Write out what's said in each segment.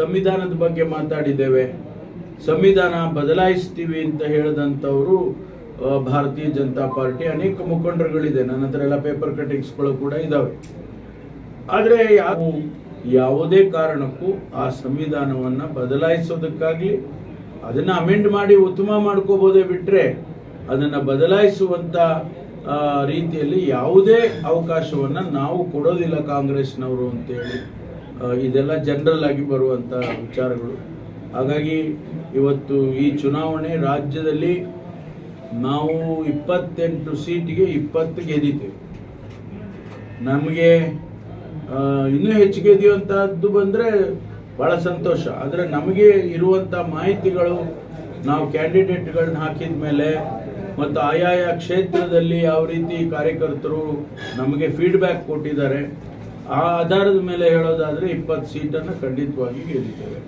ಸಂವಿಧಾನದ ಬಗ್ಗೆ ಮಾತಾಡಿದ್ದೇವೆ. ಸಂವಿಧಾನ ಬದಲಾಯಿಸ್ತೀವಿ ಅಂತ ಹೇಳಿದಂಥವರು ಭಾರತೀಯ ಜನತಾ ಪಾರ್ಟಿ ಅನೇಕ ಮುಖಂಡರುಗಳಿದೆ. ನನ್ನ ಹತ್ರ ಎಲ್ಲ ಪೇಪರ್ ಕಟಿಂಗ್ಸ್ಗಳು ಕೂಡ ಇದ್ದಾವೆ ಆದರೆ ಯಾವ ಯಾವುದೇ ಕಾರಣಕ್ಕೂ ಆ ಸಂವಿಧಾನವನ್ನು ಬದಲಾಯಿಸೋದಕ್ಕಾಗಲಿ, ಅದನ್ನು ಅಮೆಂಡ್ ಮಾಡಿ ಉತ್ತಮ ಮಾಡ್ಕೋಬೋದೇ ಬಿಟ್ಟರೆ ಅದನ್ನು ಬದಲಾಯಿಸುವಂಥ ರೀತಿಯಲ್ಲಿ ಯಾವುದೇ ಅವಕಾಶವನ್ನು ನಾವು ಕೊಡೋದಿಲ್ಲ ಕಾಂಗ್ರೆಸ್ನವರು ಅಂತೇಳಿ. ಇದೆಲ್ಲ ಜನರಲ್ ಆಗಿ ಬರುವಂಥ ವಿಚಾರಗಳು. ಹಾಗಾಗಿ ಇವತ್ತು ಈ ಚುನಾವಣೆ ರಾಜ್ಯದಲ್ಲಿ ನಾವು ಇಪ್ಪತ್ತೆಂಟು ಸೀಟಿಗೆ ಇಪ್ಪತ್ತು ಗೆದ್ದಿದ್ದೇವೆ ನಮಗೆ ಇನ್ನೂ ಹೆಚ್ಚು ಗೆದ್ದಿಯುವಂಥದ್ದು ಬಂದರೆ ಭಾಳ ಸಂತೋಷ. ಆದರೆ ನಮಗೆ ಇರುವಂಥ ಮಾಹಿತಿಗಳು, ನಾವು ಕ್ಯಾಂಡಿಡೇಟ್ಗಳನ್ನ ಹಾಕಿದ ಮೇಲೆ ಮತ್ತು ಆಯಾಯ ಕ್ಷೇತ್ರದಲ್ಲಿ ಯಾವ ರೀತಿ ಕಾರ್ಯಕರ್ತರು ನಮಗೆ ಫೀಡ್ಬ್ಯಾಕ್ ಕೊಟ್ಟಿದ್ದಾರೆ ಆ ಆಧಾರದ ಮೇಲೆ ಹೇಳೋದಾದರೆ ಇಪ್ಪತ್ತು ಸೀಟನ್ನು ಖಂಡಿತವಾಗಿ ಗೆದ್ದಿದ್ದೇವೆ.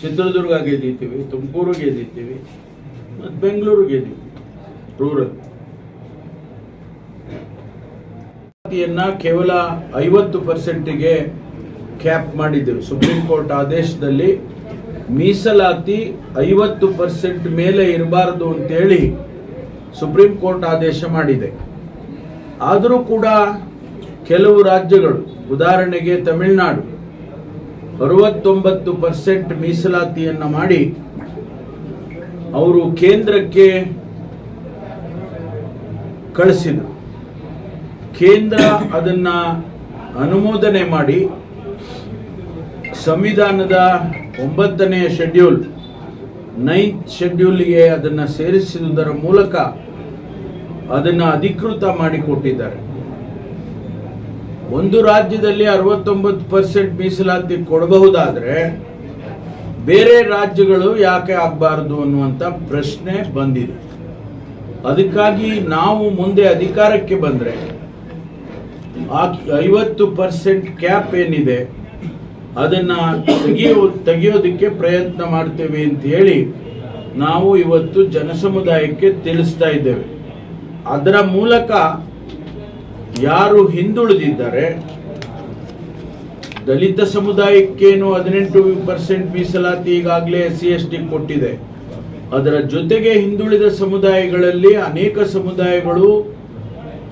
ಚಿತ್ರದುರ್ಗ ಗೆದ್ದಿದ್ದೀವಿ, ತುಮಕೂರು ಗೆದ್ದಿದ್ದೀವಿ, ಮತ್ತು ಬೆಂಗಳೂರು ಗೆದ್ದೀವಿ ರೂರಲ್. ಕೇವಲ ಐವತ್ತು ಪರ್ಸೆಂಟಿಗೆ ಕ್ಯಾಪ್ ಮಾಡಿದ್ದೇವೆ. ಸುಪ್ರೀಂ ಕೋರ್ಟ್ ಆದೇಶದಲ್ಲಿ ಮೀಸಲಾತಿ ಐವತ್ತು ಪರ್ಸೆಂಟ್ ಮೇಲೆ ಇರಬಾರದು ಅಂತೇಳಿ ಸುಪ್ರೀಂ ಕೋರ್ಟ್ ಆದೇಶ ಮಾಡಿದೆ. ಆದರೂ ಕೂಡ ಕೆಲವು ರಾಜ್ಯಗಳು, ಉದಾಹರಣೆಗೆ ತಮಿಳುನಾಡು, ಅರವತ್ತೊಂಬತ್ತು ಪರ್ಸೆಂಟ್ ಮೀಸಲಾತಿಯನ್ನ ಮಾಡಿ, ಅವರು ಕೇಂದ್ರಕ್ಕೆ ಕಳಿಸಿದರು. ಕೇಂದ್ರ ಅದನ್ನ ಅನುಮೋದನೆ ಮಾಡಿ, ಸಂವಿಧಾನದ ಒಂಬತ್ತನೆಯ ಶೆಡ್ಯೂಲ್, ನೈನ್ತ್ ಶೆಡ್ಯೂಲ್ಗೆ ಅದನ್ನು ಸೇರಿಸುವುದರ ಮೂಲಕ ಅದನ್ನು ಅಧಿಕೃತ ಮಾಡಿಕೊಟ್ಟಿದ್ದಾರೆ. ಒಂದು ರಾಜ್ಯದಲ್ಲಿ ಅರವತ್ತೊಂಬತ್ತು ಪರ್ಸೆಂಟ್ ಮೀಸಲಾತಿ ಕೊಡಬಹುದಾದ್ರೆ ಬೇರೆ ರಾಜ್ಯಗಳು ಯಾಕೆ ಆಗಬಾರದು ಅನ್ನುವಂಥ ಪ್ರಶ್ನೆ ಬಂದಿದೆ. ಅದಕ್ಕಾಗಿ ನಾವು ಮುಂದೆ ಅಧಿಕಾರಕ್ಕೆ ಬಂದರೆ ಐವತ್ತು ಪರ್ಸೆಂಟ್ ಕ್ಯಾಪ್ ಏನಿದೆ, ಅದನ್ನು ತೆಗೆಯೋ, ತೆಗೆಯೋದಕ್ಕೆ ಪ್ರಯತ್ನ ಮಾಡ್ತೇವೆ ಅಂತ ಹೇಳಿ ನಾವು ಇವತ್ತು ಜನಸಮುದಾಯಕ್ಕೆ ತಿಳಿಸ್ತಾ ಇದ್ದೇವೆ. ಅದರ ಮೂಲಕ ಯಾರು ಹಿಂದುಳಿದಿದ್ದಾರೆ ದಲಿತ ಸಮುದಾಯಕ್ಕೇನು ಹದಿನೆಂಟು ಪರ್ಸೆಂಟ್ ಮೀಸಲಾತಿ ಈಗಾಗಲೇ ಎಸ್ ಸಿ ಎಸ್ ಟಿ ಕೊಟ್ಟಿದೆ. ಅದರ ಜೊತೆಗೆ ಹಿಂದುಳಿದ ಸಮುದಾಯಗಳಲ್ಲಿ ಅನೇಕ ಸಮುದಾಯಗಳು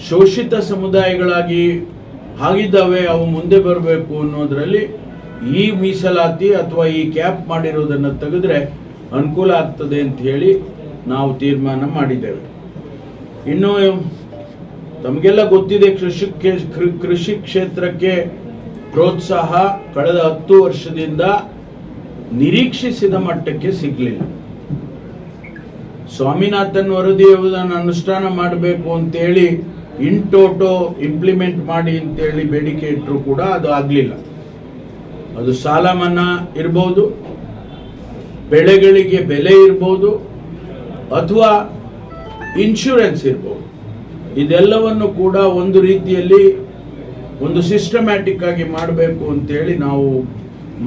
ಶೋಷಿತ ಸಮುದಾಯಗಳಾಗಿ ಆಗಿದ್ದಾವೆ, ಅವು ಮುಂದೆ ಬರಬೇಕು ಅನ್ನೋದರಲ್ಲಿ ಈ ಮೀಸಲಾತಿ ಅಥವಾ ಈ ಕ್ಯಾಪ್ ಮಾಡಿರೋದನ್ನು ತೆಗೆದ್ರೆ ಅನುಕೂಲ ಆಗ್ತದೆ ಅಂತ ಹೇಳಿ ನಾವು ತೀರ್ಮಾನ ಮಾಡಿದ್ದೇವೆ. ಇನ್ನು ತಮಗೆಲ್ಲ ಗೊತ್ತಿದೆ ಕೃಷಿ ಕೃಷಿ ಕ್ಷೇತ್ರಕ್ಕೆ ಪ್ರೋತ್ಸಾಹ ಕಳೆದ ಹತ್ತು ವರ್ಷದಿಂದ ನಿರೀಕ್ಷಿಸಿದ ಮಟ್ಟಕ್ಕೆ ಸಿಗಲಿಲ್ಲ. ಸ್ವಾಮಿನಾಥನ್ ವರದಿಯನ್ನು ಅನುಷ್ಠಾನ ಮಾಡಬೇಕು ಅಂತೇಳಿ ಟೋಟೋ ಇಂಪ್ಲಿಮೆಂಟ್ ಮಾಡಿ ಅಂತೇಳಿ ಬೇಡಿಕೆ ಇಟ್ಟರು ಕೂಡ ಅದು ಆಗಲಿಲ್ಲ. ಅದು ಸಾಲ ಮನ್ನಾ ಇರ್ಬೋದು, ಬೆಳೆಗಳಿಗೆ ಬೆಲೆ ಇರ್ಬೋದು, ಅಥವಾ ಇನ್ಶೂರೆನ್ಸ್ ಇರ್ಬೋದು. ಇದೆಲ್ಲವನ್ನು ಕೂಡ ಒಂದು ರೀತಿಯಲ್ಲಿ ಒಂದು ಸಿಸ್ಟಮ್ಯಾಟಿಕ್ ಆಗಿ ಮಾಡಬೇಕು ಅಂತೇಳಿ ನಾವು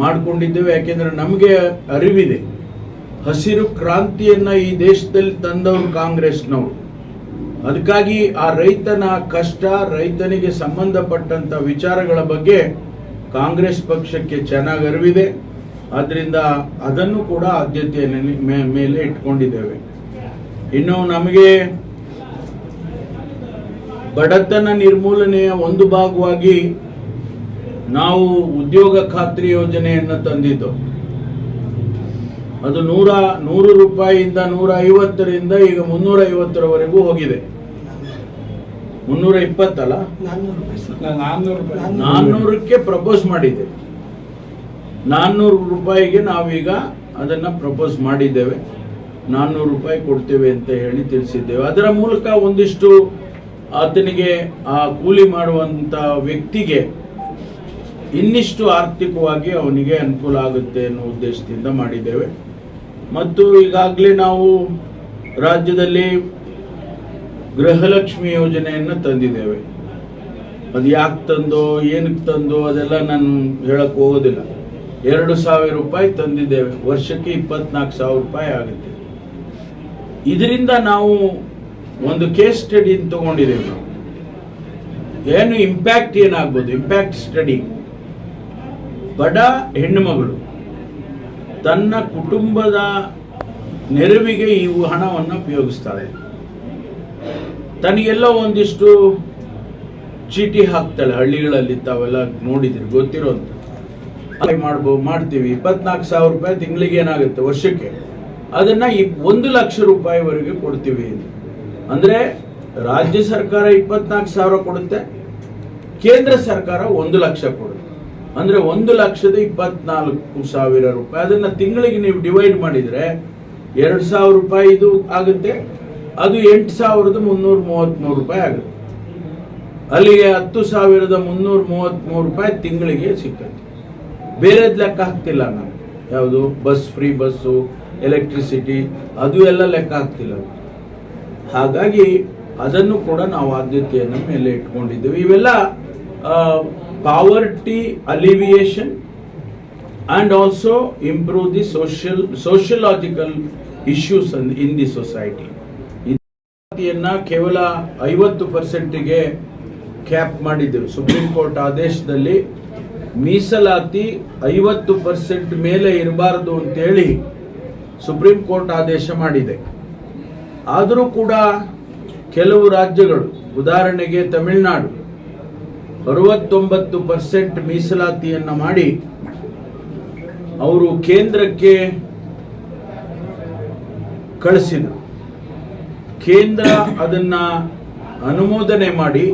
ಮಾಡಿಕೊಂಡಿದ್ದೇವೆ. ಯಾಕೆಂದ್ರೆ ನಮಗೆ ಅರಿವಿದೆ. ಹಸಿರು ಕ್ರಾಂತಿಯನ್ನ ಈ ದೇಶದಲ್ಲಿ ತಂದವರು ಕಾಂಗ್ರೆಸ್ನವರು. ಅದಕ್ಕಾಗಿ ಆ ರೈತನ ಕಷ್ಟ, ರೈತನಿಗೆ ಸಂಬಂಧಪಟ್ಟಂತ ವಿಚಾರಗಳ ಬಗ್ಗೆ ಕಾಂಗ್ರೆಸ್ ಪಕ್ಷಕ್ಕೆ ಚೆನ್ನಾಗಿ ಅರಿವಿದೆ. ಅದರಿಂದ ಅದನ್ನು ಕೂಡ ಆದ್ಯತೆಯ ಮೇಲೆ ಇಟ್ಕೊಂಡಿದ್ದೇವೆ. ಇನ್ನು ನಮಗೆ ಬಡತನ ನಿರ್ಮೂಲನೆಯ ಒಂದು ಭಾಗವಾಗಿ ನಾವು ಉದ್ಯೋಗ ಖಾತ್ರಿ ಯೋಜನೆಯನ್ನು ತಂದಿದ್ದು. ಅದು ನೂರ, ನೂರು ರೂಪಾಯಿಯಿಂದ ನೂರ ಐವತ್ತರಿಂದ ಈಗ ಮುನ್ನೂರ ಐವತ್ತರವರೆಗೂ ಹೋಗಿದೆ. ಮುನ್ನೂರ ಇಪ್ಪತ್ತಲ್ಲ ನಾನ್ನೂರಕ್ಕೆ ಪ್ರಪೋಸ್ ಮಾಡಿದೆ ನಾನ್ನೂರು ರೂಪಾಯಿಗೆ ನಾವೀಗ ಅದನ್ನ ಪ್ರಪೋಸ್ ಮಾಡಿದ್ದೇವೆ. ನಾನ್ನೂರು ರೂಪಾಯಿ ಕೊಡ್ತೇವೆ ಅಂತ ಹೇಳಿ ತಿಳಿಸಿದ್ದೇವೆ. ಅದರ ಮೂಲಕ ಒಂದಿಷ್ಟು ಆತನಿಗೆ ಆ ಕೂಲಿ ಮಾಡುವಂತ ವ್ಯಕ್ತಿಗೆ ಇನ್ನಿಷ್ಟು ಆರ್ಥಿಕವಾಗಿ ಅವನಿಗೆ ಅನುಕೂಲ ಆಗುತ್ತೆ ಅನ್ನೋ ಉದ್ದೇಶದಿಂದ ಮಾಡಿದ್ದೇವೆ. ಮತ್ತು ಈಗಾಗಲೇ ನಾವು ರಾಜ್ಯದಲ್ಲಿ ಗೃಹಲಕ್ಷ್ಮಿ ಯೋಜನೆಯನ್ನು ತಂದಿದ್ದೇವೆ. ಅದು ಯಾಕೆ ತಂದೋ ಏನಕ್ಕೆ ತಂದೋ ಅದೆಲ್ಲ ನಾನು ಹೇಳಕ್ ಹೋಗೋದಿಲ್ಲ. ಎರಡು ಸಾವಿರ ರೂಪಾಯಿ ತಂದಿದ್ದೇವೆ. ವರ್ಷಕ್ಕೆ ಇಪ್ಪತ್ನಾಲ್ಕು ಸಾವಿರ ರೂಪಾಯಿ ಆಗುತ್ತೆ. ಇದರಿಂದ ನಾವು ಒಂದು ಕೇಸ್ ಸ್ಟಡಿ ತಗೊಂಡಿದ್ದೇವೆ ನಾವು ಏನು ಇಂಪ್ಯಾಕ್ಟ್ ಏನಾಗ್ಬೋದು? ಇಂಪ್ಯಾಕ್ಟ್ ಸ್ಟಡಿ ಬಡ ಹೆಣ್ಣುಮಗಳು, ತನ್ನ ಕುಟುಂಬದ ನೆರವಿಗೆ ಈ ಹಣವನ್ನು ಉಪಯೋಗಿಸ್ತಾಳೆ ತನಗೆಲ್ಲ ಒಂದಿಷ್ಟು ಚೀಟಿ ಹಾಕ್ತಾಳೆ, ಹಳ್ಳಿಗಳಲ್ಲಿ ತಾವೆಲ್ಲ ನೋಡಿದಿರಿ ಗೊತ್ತಿರೋಂಥ ಮಾಡ್ಬೋ, ಮಾಡ್ತೀವಿ. ಇಪ್ಪತ್ನಾಲ್ಕು ಸಾವಿರ ರೂಪಾಯಿ ತಿಂಗಳಿಗೆ ಏನಾಗುತ್ತೆ? ವರ್ಷಕ್ಕೆ. ಅದನ್ನ ಒಂದು ಲಕ್ಷ ರೂಪಾಯಿವರೆಗೆ ಕೊಡ್ತೀವಿ. ಅಂದ್ರೆ ರಾಜ್ಯ ಸರ್ಕಾರ ಇಪ್ಪತ್ನಾಲ್ಕು ಸಾವಿರ ಕೊಡುತ್ತೆ, ಕೇಂದ್ರ ಸರ್ಕಾರ ಒಂದು ಲಕ್ಷ ಕೊಡುತ್ತೆ. ಅಂದ್ರೆ ಒಂದು ಲಕ್ಷದ ಇಪ್ಪತ್ನಾಲ್ಕು ಸಾವಿರ ರೂಪಾಯಿ. ಅದನ್ನ ತಿಂಗಳಿಗೆ ನೀವು ಡಿವೈಡ್ ಮಾಡಿದ್ರೆ ಎರಡು ಸಾವಿರ ರೂಪಾಯಿ ಇದು ಆಗುತ್ತೆ, ಅದು ಎಂಟು ಸಾವಿರದ ಮುನ್ನೂರ ಮೂವತ್ತ್ಮೂರು ರೂಪಾಯಿ ಆಗುತ್ತೆ. ಅಲ್ಲಿಗೆ ಹತ್ತು ಸಾವಿರದ ಮುನ್ನೂರ ಮೂವತ್ತ್ಮೂರು ರೂಪಾಯಿ ತಿಂಗಳಿಗೆ ಸಿಕ್ಕತ್ತೆ. ಬೇರೆದ್ ಲೆಕ್ಕ ಹಾಕ್ತಿಲ್ಲ ನಾನು. ಯಾವುದು? ಬಸ್, ಫ್ರೀ ಬಸ್ಸು, ಎಲೆಕ್ಟ್ರಿಸಿಟಿ, ಅದು ಎಲ್ಲ ಲೆಕ್ಕ ಹಾಕ್ತಿಲ್ಲ ಹಾಗಾಗಿ ಅದನ್ನು ಕೂಡ ನಾವು ಆದ್ಯತೆಯನ್ನು ಮೇಲೆ ಇಟ್ಕೊಂಡಿದ್ದೇವೆ. ಇವೆಲ್ಲ poverty alleviation and also improve the social sociological issues in the society ಇದನ್ನು ಕೇವಲ ಐವತ್ತು ಪರ್ಸೆಂಟಿಗೆ ಕ್ಯಾಪ್ ಮಾಡಿದ್ದೆವು. ಸುಪ್ರೀಂ ಕೋರ್ಟ್ ಆದೇಶದಲ್ಲಿ ಮೀಸಲಾತಿ ಐವತ್ತು ಪರ್ಸೆಂಟ್ ಮೇಲೆ ಇರಬಾರದು ಅಂತೇಳಿ ಸುಪ್ರೀಂ ಕೋರ್ಟ್ ಆದೇಶ ಮಾಡಿದೆ. ಆದರೂ ಕೂಡ ಕೆಲವು ರಾಜ್ಯಗಳು, ಉದಾಹರಣೆಗೆ ತಮಿಳುನಾಡು, ಅರವತ್ತೊಂಬತ್ತು ಪರ್ಸೆಂಟ್ ಮೀಸಲಾತಿಯನ್ನ ಮಾಡಿ, ಅವರು ಕೇಂದ್ರಕ್ಕೆ ಕಳಿಸಿದರು. ಕೇಂದ್ರ ಅದನ್ನ ಅನುಮೋದನೆ ಮಾಡಿ,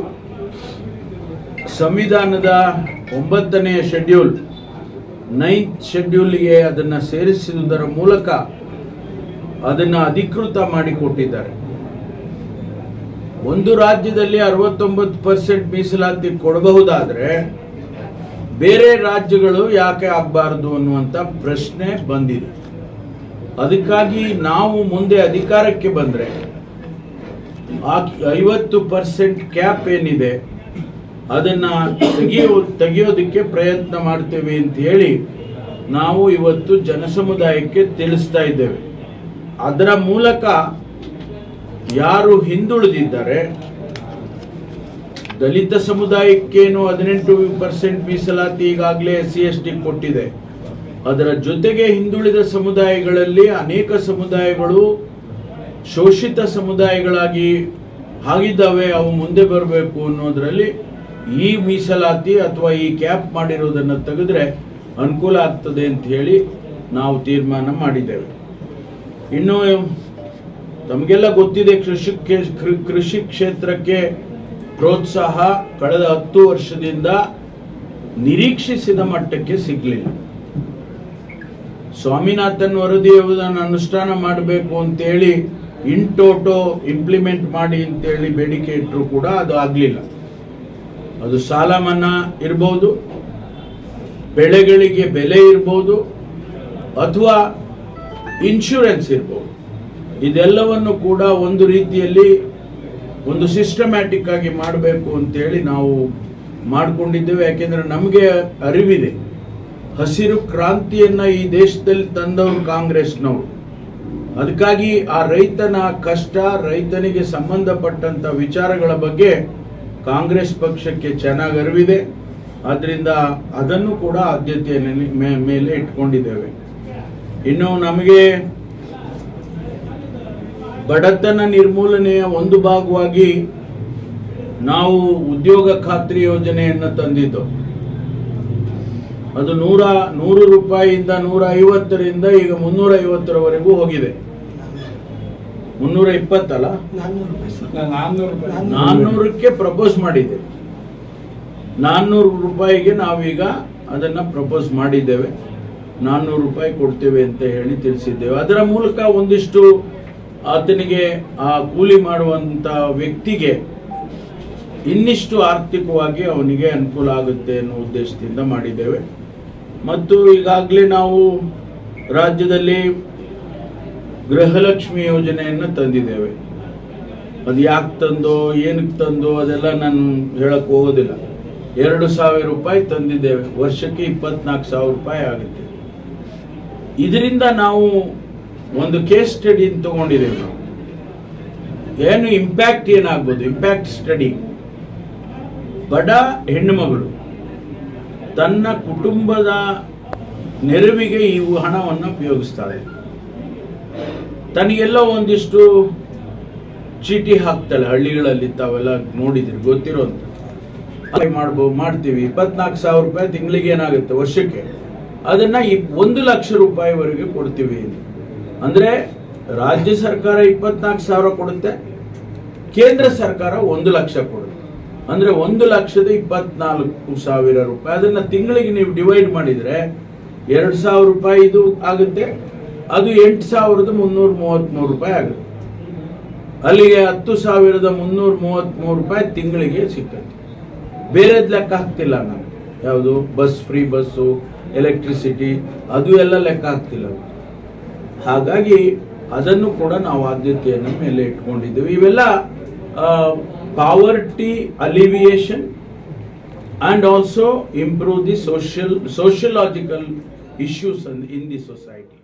ಸಂವಿಧಾನದ ಒಂಬತ್ತನೆಯ ಶೆಡ್ಯೂಲ್, ನೈನ್ತ್ ಶೆಡ್ಯೂಲ್ಗೆ ಅದನ್ನು ಸೇರಿಸುವುದರ ಮೂಲಕ ಅದನ್ನು ಅಧಿಕೃತ ಮಾಡಿಕೊಟ್ಟಿದ್ದಾರೆ ಒಂದು ರಾಜ್ಯದಲ್ಲಿ ಅರವತ್ತೊಂಬತ್ತು ಪರ್ಸೆಂಟ್ ಮೀಸಲಾತಿ ಕೊಡಬಹುದಾದ್ರೆ ಬೇರೆ ರಾಜ್ಯಗಳು ಯಾಕೆ ಆಗಬಾರದು ಅನ್ನುವಂಥ ಪ್ರಶ್ನೆ ಬಂದಿದೆ. ಅದಕ್ಕಾಗಿ ನಾವು ಮುಂದೆ ಅಧಿಕಾರಕ್ಕೆ ಬಂದರೆ ಐವತ್ತು ಪರ್ಸೆಂಟ್ ಕ್ಯಾಪ್ ಏನಿದೆ, ಅದನ್ನ ತೆಗೆಯೋ ತೆಗೆಯೋದಕ್ಕೆ ಪ್ರಯತ್ನ ಮಾಡ್ತೇವೆ ಅಂತ ಹೇಳಿ ನಾವು ಇವತ್ತು ಜನಸಮುದಾಯಕ್ಕೆ ತಿಳಿಸ್ತಾ ಇದ್ದೇವೆ. ಅದರ ಮೂಲಕ ಯಾರು ಹಿಂದುಳಿದಿದ್ದಾರೆ, ದಲಿತ ಸಮುದಾಯಕ್ಕೇನು ಹದಿನೆಂಟು ಪರ್ಸೆಂಟ್ ಮೀಸಲಾತಿ ಈಗಾಗಲೇ ಸಿ ಎಸ್ ಟಿ ಕೊಟ್ಟಿದೆ. ಅದರ ಜೊತೆಗೆ ಹಿಂದುಳಿದ ಸಮುದಾಯಗಳಲ್ಲಿ ಅನೇಕ ಸಮುದಾಯಗಳು ಶೋಷಿತ ಸಮುದಾಯಗಳಾಗಿ ಆಗಿದ್ದಾವೆ, ಅವು ಮುಂದೆ ಬರಬೇಕು ಅನ್ನೋದರಲ್ಲಿ ಈ ಮೀಸಲಾತಿ ಅಥವಾ ಈ ಕ್ಯಾಪ್ ಮಾಡಿರೋದನ್ನು ತೆಗೆದ್ರೆ ಅನುಕೂಲ ಆಗ್ತದೆ ಅಂತ ಹೇಳಿ ನಾವು ತೀರ್ಮಾನ ಮಾಡಿದ್ದೇವೆ. ಇನ್ನು ತಮಗೆಲ್ಲ ಗೊತ್ತಿದೆ ಕೃಷಿ ಕೃಷಿ ಕ್ಷೇತ್ರಕ್ಕೆ ಪ್ರೋತ್ಸಾಹ ಕಳೆದ ಹತ್ತು ವರ್ಷದಿಂದ ನಿರೀಕ್ಷಿಸಿದ ಮಟ್ಟಕ್ಕೆ ಸಿಗಲಿಲ್ಲ. ಸ್ವಾಮಿನಾಥನ್ ವರದಿಯನ್ನು ಅನುಷ್ಠಾನ ಮಾಡಬೇಕು ಅಂತೇಳಿ ಟೋಟೋ ಇಂಪ್ಲಿಮೆಂಟ್ ಮಾಡಿ ಅಂತೇಳಿ ಬೇಡಿಕೆ ಇಟ್ಟರು ಕೂಡ ಅದು ಆಗಲಿಲ್ಲ. ಅದು ಸಾಲ ಮನ್ನಾ ಇರ್ಬೋದು, ಬೆಳೆಗಳಿಗೆ ಬೆಲೆ ಇರ್ಬೋದು, ಅಥವಾ ಇನ್ಶೂರೆನ್ಸ್ ಇರ್ಬೋದು. ಇದೆಲ್ಲವನ್ನು ಕೂಡ ಒಂದು ರೀತಿಯಲ್ಲಿ ಒಂದು ಸಿಸ್ಟಮ್ಯಾಟಿಕ್ ಆಗಿ ಮಾಡಬೇಕು ಅಂತೇಳಿ ನಾವು ಮಾಡಿಕೊಂಡಿದ್ದೇವೆ. ಯಾಕೆಂದರೆ ನಮಗೆ ಅರಿವಿದೆ. ಹಸಿರು ಕ್ರಾಂತಿಯನ್ನ ಈ ದೇಶದಲ್ಲಿ ತಂದವರು ಕಾಂಗ್ರೆಸ್ನವರು. ಅದಕ್ಕಾಗಿ ಆ ರೈತನ ಕಷ್ಟ, ರೈತನಿಗೆ ಸಂಬಂಧಪಟ್ಟಂತ ವಿಚಾರಗಳ ಬಗ್ಗೆ ಕಾಂಗ್ರೆಸ್ ಪಕ್ಷಕ್ಕೆ ಚೆನ್ನಾಗಿ ಅರಿವಿದೆ. ಆದ್ದರಿಂದ ಅದನ್ನು ಕೂಡ ಆದ್ಯತೆಯ ಮೇಲೆ ಇಟ್ಕೊಂಡಿದ್ದೇವೆ. ಇನ್ನು ನಮಗೆ ಬಡತನ ನಿರ್ಮೂಲನೆಯ ಒಂದು ಭಾಗವಾಗಿ ನಾವು ಉದ್ಯೋಗ ಖಾತ್ರಿ ಯೋಜನೆಯನ್ನು ತಂದಿದ್ದು. ಅದು ನೂರ, ನೂರು ರೂಪಾಯಿಯಿಂದ ನೂರ ಐವತ್ತರಿಂದ ಈಗ ಮುನ್ನೂರ ಐವತ್ತರವರೆಗೂ ಹೋಗಿದೆ. ಮುನ್ನೂರ ಇಪ್ಪತ್ತಲ್ಲ ನಾನ್ನೂರಕ್ಕೆ ಪ್ರಪೋಸ್ ಮಾಡಿದ್ದೆ. ನಾನ್ನೂರು ರೂಪಾಯಿಗೆ ನಾವೀಗ ಅದನ್ನ ಪ್ರಪೋಸ್ ಮಾಡಿದ್ದೇವೆ. ನಾನ್ನೂರು ರೂಪಾಯಿ ಕೊಡ್ತೇವೆ ಅಂತ ಹೇಳಿ ತಿಳಿಸಿದ್ದೇವೆ. ಅದರ ಮೂಲಕ ಒಂದಿಷ್ಟು ಆತನಿಗೆ ಆ ಕೂಲಿ ಮಾಡುವಂತ ವ್ಯಕ್ತಿಗೆ ಇನ್ನಿಷ್ಟು ಆರ್ಥಿಕವಾಗಿ ಅವನಿಗೆ ಅನುಕೂಲ ಆಗುತ್ತೆ ಅನ್ನೋ ಉದ್ದೇಶದಿಂದ ಮಾಡಿದ್ದೇವೆ. ಮತ್ತು ಈಗಾಗಲೇ ನಾವು ರಾಜ್ಯದಲ್ಲಿ ಗೃಹಲಕ್ಷ್ಮಿ ಯೋಜನೆಯನ್ನು ತಂದಿದ್ದೇವೆ. ಅದು ಯಾಕೆ ತಂದೋ ಏನಕ್ಕೆ ತಂದೋ ಅದೆಲ್ಲ ನಾನು ಹೇಳಕ್ಕೆ ಹೋಗೋದಿಲ್ಲ. ಎರಡು ಸಾವಿರ ರೂಪಾಯಿ ತಂದಿದ್ದೇವೆ. ವರ್ಷಕ್ಕೆ ಇಪ್ಪತ್ನಾಲ್ಕು ಸಾವಿರ ರೂಪಾಯಿ ಆಗುತ್ತೆ. ಇದರಿಂದ ನಾವು ಒಂದು ಕೇಸ್ ಸ್ಟಡಿ ತಗೊಂಡಿದ್ದೇವೆ ನಾವು. ಏನು ಇಂಪ್ಯಾಕ್ಟ್ ಏನಾಗ್ಬೋದು? ಇಂಪ್ಯಾಕ್ಟ್ ಸ್ಟಡಿ ಬಡ ಹೆಣ್ಣುಮಗಳು ತನ್ನ ಕುಟುಂಬದ ನೆರವಿಗೆ ಈ ಹಣವನ್ನು ಉಪಯೋಗಿಸ್ತಾಳೆ. ತನಗೆಲ್ಲ ಒಂದಿಷ್ಟು ಚೀಟಿ ಹಾಕ್ತಾಳೆ. ಹಳ್ಳಿಗಳಲ್ಲಿ ತಾವೆಲ್ಲ ನೋಡಿದಿರಿ ಗೊತ್ತಿರೋದು ಮಾಡ್ಬೋ, ಮಾಡ್ತೀವಿ. ಇಪ್ಪತ್ನಾಲ್ಕು ಸಾವಿರ ರೂಪಾಯಿ ತಿಂಗಳಿಗೆ ಏನಾಗುತ್ತೆ? ವರ್ಷಕ್ಕೆ. ಅದನ್ನ ಒಂದು ಲಕ್ಷ ರೂಪಾಯಿವರೆಗೆ ಕೊಡ್ತೀವಿ ಅಂದ್ರೆ ರಾಜ್ಯ ಸರ್ಕಾರ ಇಪ್ಪತ್ನಾಲ್ಕು ಸಾವಿರ ಕೊಡುತ್ತೆ, ಕೇಂದ್ರ ಸರ್ಕಾರ ಒಂದು ಲಕ್ಷ ಕೊಡುತ್ತೆ. ಅಂದ್ರೆ ಒಂದು ಲಕ್ಷದ ಇಪ್ಪತ್ನಾಲ್ಕು ಸಾವಿರ ರೂಪಾಯಿ. ಅದನ್ನ ತಿಂಗಳಿಗೆ ನೀವು ಡಿವೈಡ್ ಮಾಡಿದ್ರೆ ಎರಡು ಸಾವಿರ ರೂಪಾಯಿ ಇದು ಆಗುತ್ತೆ, ಅದು ಎಂಟು ಸಾವಿರದ ಮುನ್ನೂರ ಮೂವತ್ತ್ಮೂರು ರೂಪಾಯಿ ಆಗುತ್ತೆ. ಅಲ್ಲಿಗೆ ಹತ್ತು ಸಾವಿರದ ಮುನ್ನೂರ ಮೂವತ್ತ್ಮೂರು ರೂಪಾಯಿ ತಿಂಗಳಿಗೆ ಸಿಕ್ಕತ್ತೆ. ಬೇರೆದ್ ಲೆಕ್ಕ ಹಾಕ್ತಿಲ್ಲ ನಾನು. ಯಾವುದು? ಬಸ್ ಫ್ರೀ ಬಸ್ಸು ಎಲೆಕ್ಟ್ರಿಸಿಟಿ ಅದು ಎಲ್ಲ ಲೆಕ್ಕ ಆಗ್ತಿಲ್ಲ ಹಾಗಾಗಿ ಅದನ್ನು ಕೂಡ ನಾವು ಆದ್ಯತೆಯನ್ನು ಮೇಲೆ ಇಟ್ಕೊಂಡಿದ್ದೀವಿ. ಇವೆಲ್ಲ poverty alleviation and also improve the social sociological issues in the society